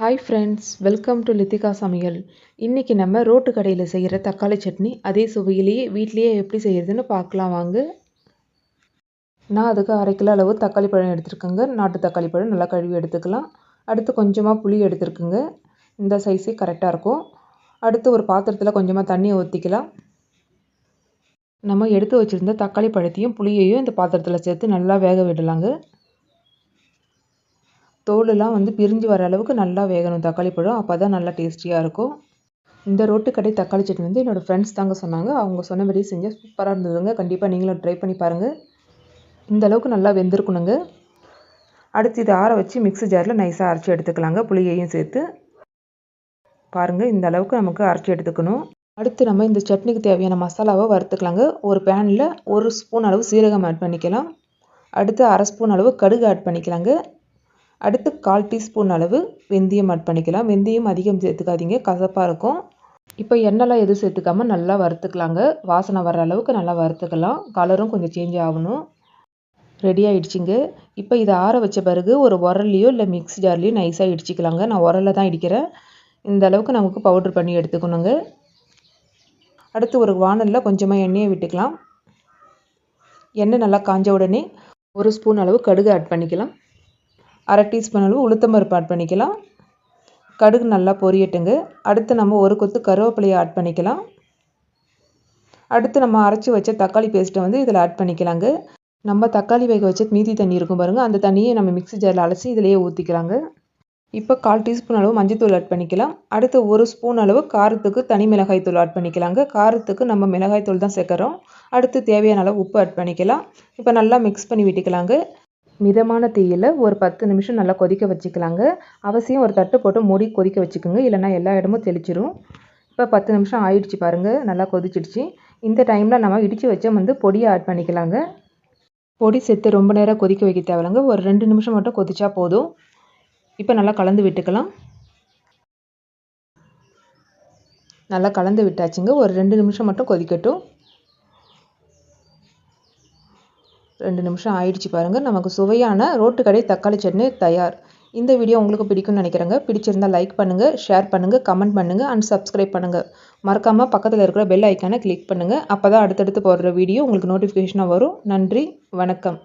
Hi friends welcome to Lithika சமையல் இன்றைக்கி நம்ம ரோட்டு கடையில் செய்கிற தக்காளி சட்னி அதே சுவையிலேயே வீட்லேயே எப்படி செய்கிறதுன்னு பார்க்கலாம் வாங்க. நான் அதுக்கு அரை கிலோ அளவு தக்காளி பழம் எடுத்துருக்கேங்க. நாட்டு தக்காளி பழம் நல்லா கழுவி எடுத்துக்கலாம். அடுத்து கொஞ்சமாக புளி எடுத்துருக்குங்க. இந்த சைஸே கரெக்டாக இருக்கும். அடுத்து ஒரு பாத்திரத்தில் கொஞ்சமாக தண்ணியை ஊற்றிக்கலாம் நம்ம எடுத்து வச்சுருந்த தக்காளி பழத்தையும் புளியையும் இந்த பாத்திரத்தில் சேர்த்து நல்லா வேக விடலாங்க. தோலெல்லாம் வந்து பிரிஞ்சு வர அளவுக்கு நல்லா வேகணும். தக்காளி பழம் அப்போ தான் நல்லா டேஸ்டியாக இருக்கும். இந்த ரோட்டு கடை தக்காளி சட்னி வந்து என்னோடய ஃப்ரெண்ட்ஸ் தாங்க சொன்னாங்க. அவங்க சொன்னபடி செஞ்சால் சூப்பராக இருந்ததுங்க. கண்டிப்பாக நீங்களும் ட்ரை பண்ணி பாருங்கள் இந்த அளவுக்கு நல்லா வெந்திருக்கணுங்க. அடுத்து இதை ஆற வச்சு மிக்ஸி ஜாரில் நைஸாக அரைச்சி எடுத்துக்கலாங்க. புளியையும் சேர்த்து. பாருங்கள் இந்த அளவுக்கு நமக்கு அரைச்சி எடுத்துக்கணும். அடுத்து நம்ம இந்த சட்னிக்கு தேவையான மசாலாவை வறுத்துக்கலாங்க. ஒரு பேனில் ஒரு ஸ்பூன் அளவு சீரகம் ஆட் பண்ணிக்கலாம். அடுத்து அரை ஸ்பூன் அளவு கடுகு ஆட் பண்ணிக்கலாங்க. அடுத்து கால் டீஸ்பூன் அளவு வெந்தயம் ஆட் பண்ணிக்கலாம். வெந்தயம் அதிகம் சேர்த்துக்காதீங்க. கசப்பாக இருக்கும். இப்போ எண்ணெய்லாம் எதுவும் சேர்த்துக்காமல் நல்லா வறுத்துக்கலாங்க. வாசனை வர அளவுக்கு நல்லா வறுத்துக்கலாம். கலரும் கொஞ்சம் சேஞ்ச் ஆகணும். ரெடி ஆகிடுச்சிங்க இப்போ இதை ஆற வச்ச பிறகு ஒரு உரல்லையோ இல்லை மிக்ஸி ஜார்லேயோ நைஸாக இடிச்சிக்கலாங்க. நான் உரலில் தான் இடிக்கிறேன். இந்த அளவுக்கு நமக்கு பவுட்ரு பண்ணி எடுத்துக்கணுங்க. அடுத்து ஒரு வானலில் கொஞ்சமாக எண்ணெயை விட்டுக்கலாம். எண்ணெய் நல்லா காஞ்ச உடனே ஒரு ஸ்பூன் அளவு கடுகு ஆட் பண்ணிக்கலாம். அரை டீஸ்பூன் அளவு உளுத்தம்பருப்பு ஆட் பண்ணிக்கலாம். கடுகு நல்லா பொரியட்டுங்க. அடுத்து நம்ம ஒரு கொத்து கருவேப்பிலையை ஆட் பண்ணிக்கலாம். அடுத்து நம்ம அரைச்சி வச்ச தக்காளி பேஸ்ட்டை வந்து இதில் ஆட் பண்ணிக்கலாங்க. நம்ம தக்காளி வேக வச்ச மீதி தண்ணி இருக்கும் பாருங்கள் அந்த தண்ணியை நம்ம மிக்ஸி ஜாரில் அலசி இதிலேயே ஊற்றிக்கலாங்க இப்போ கால் டீஸ்பூன் அளவு மஞ்சத்தூள் ஆட் பண்ணிக்கலாம். அடுத்து ஒரு ஸ்பூன் அளவு காரத்துக்கு தனி மிளகாய் தூள் ஆட் பண்ணிக்கலாங்க. காரத்துக்கு நம்ம மிளகாய் தூள் தான் சேர்க்குறோம். அடுத்து தேவையான அளவு உப்பு ஆட் பண்ணிக்கலாம். இப்போ நல்லா மிக்ஸ் பண்ணி விட்டுக்கலாங்க. மிதமான தீயில் ஒரு பத்து நிமிஷம் நல்லா கொதிக்க வச்சுக்கலாங்க. அவசியம் ஒரு தட்டு போட்டு மூடி கொதிக்க வச்சுக்கோங்க. இல்லைனா எல்லா இடமும் தெளிச்சிரும். இப்போ பத்து நிமிஷம் ஆயிடுச்சு பாருங்கள் நல்லா கொதிச்சிடுச்சு. இந்த டைமில் நம்ம இடித்து வச்ச வந்து பொடியை ஆட் பண்ணிக்கலாங்க. பொடி சேர்த்து ரொம்ப நேரம் கொதிக்க வைக்க தேவையில்லைங்க. ஒரு ரெண்டு நிமிஷம் மட்டும் கொதிச்சா போதும். இப்போ நல்லா கலந்து விட்டுக்கலாம். நல்லா கலந்து விட்டாச்சுங்க. ஒரு ரெண்டு நிமிஷம் மட்டும் கொதிக்கட்டும். ரெண்டு நிமிஷம் ஆயிடுச்சு பாருங்கள் நமக்கு சுவையான ரோட்டு கடை தக்காளி சட்னி தயார். இந்த வீடியோ உங்களுக்கு பிடிக்கும்னு நினைக்கிறேங்க. பிடிச்சிருந்தால் லைக் பண்ணுங்கள் ஷேர் பண்ணுங்கள் கமெண்ட் பண்ணுங்கள் அண்ட் சப்ஸ்கிரைப் பண்ணுங்கள் மறக்காமல் பக்கத்தில் இருக்கிற பெல் ஐக்கானை கிளிக் பண்ணுங்கள் அப்போ தான் அடுத்தடுத்து போடுற வீடியோ உங்களுக்கு நோட்டிஃபிகேஷனாக வரும். நன்றி வணக்கம்.